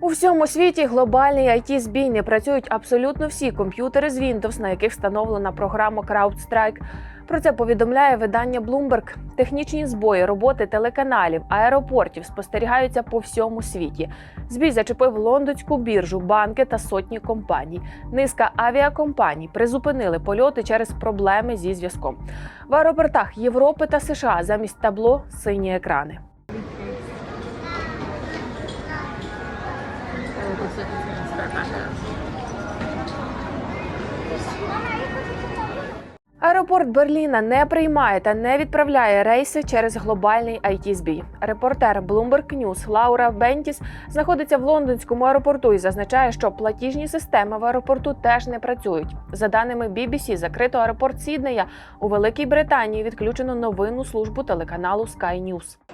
У всьому світі глобальний it збій не працюють абсолютно всі комп'ютери з Windows, на яких встановлена програма CrowdStrike. Про це повідомляє видання Bloomberg. Технічні збої роботи телеканалів, аеропортів спостерігаються по всьому світі. Збій зачепив лондонську біржу, банки та сотні компаній. Низка авіакомпаній призупинили польоти через проблеми зі зв'язком. В аеропортах Європи та США замість табло сині екрани. Аеропорт Берліна не приймає та не відправляє рейси через глобальний it збій. Репортер Bloomberg News Лаура Бентіс знаходиться в лондонському аеропорту і зазначає, що платіжні системи в аеропорту теж не працюють. За даними BBC, закрито аеропорт Сіднея у Великій Британії відключено новинну службу телеканалу Sky News.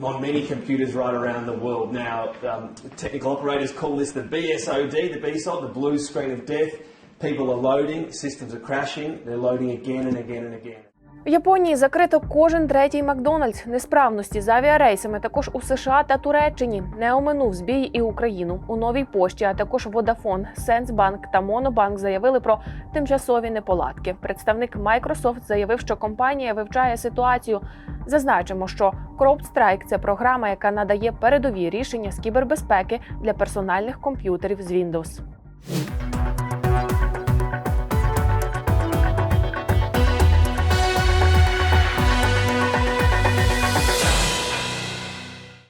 On many computers right around the world now. Um, technical operators call this the BSOD, the BSOD, the blue screen of death. People are loading, systems are crashing, they're loading again and again and again. В Японії закрито кожен третій Макдональдс. Несправності з авіарейсами також у США та Туреччині. Не оминув збій і Україну. У новій пошті, а також Vodafone, Сенсбанк та Монобанк заявили про тимчасові неполадки. Представник Microsoft заявив, що компанія вивчає ситуацію. Зазначимо, що CrowdStrike – це програма, яка надає передові рішення з кібербезпеки для персональних комп'ютерів з Windows.